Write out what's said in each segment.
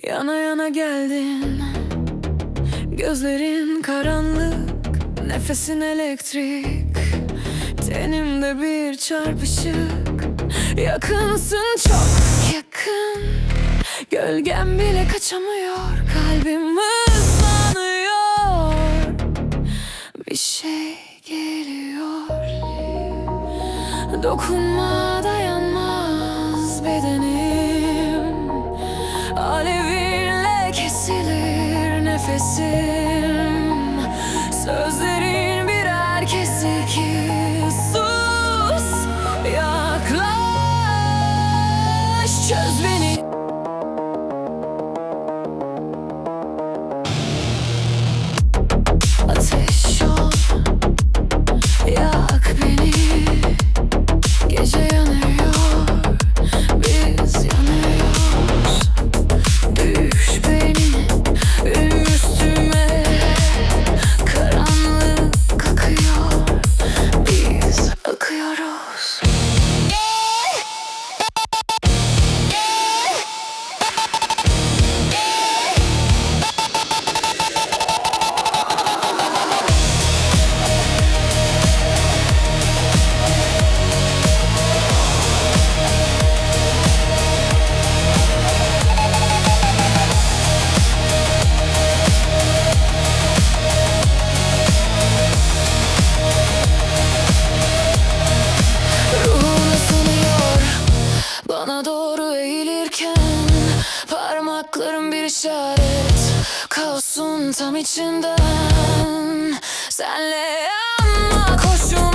Yana yana geldin. Gözlerin karanlık Nefesin elektrik. Tenimde bir çarpışık. Yakınsın çok yakın. Gölgem bile kaçamıyor Kalbim hızlanıyor. Bir şey geliyor. Dokunma nefesim. Sözlerin işaret Kaosun tam içinden. Senle yanmak hoşuma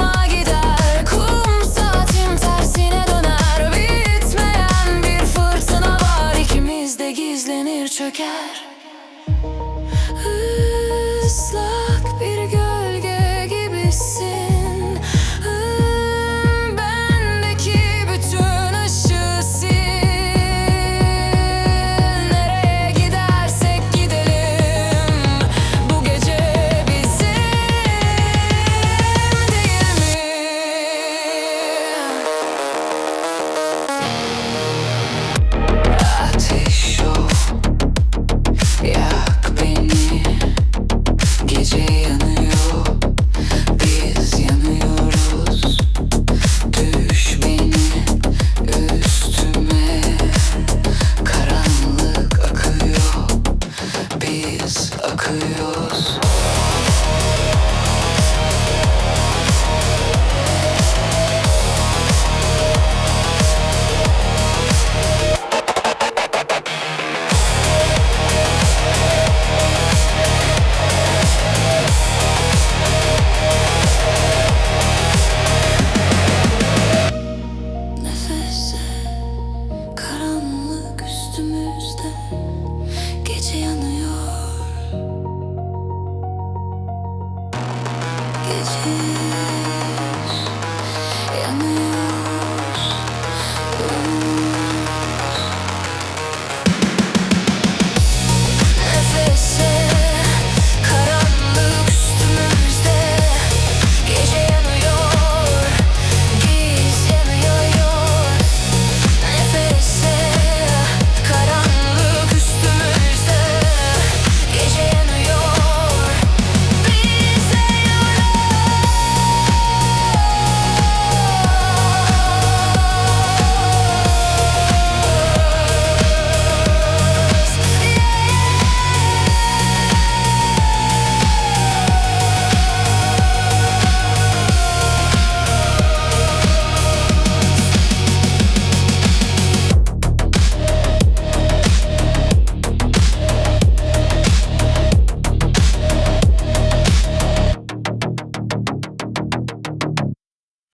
clear. eyes.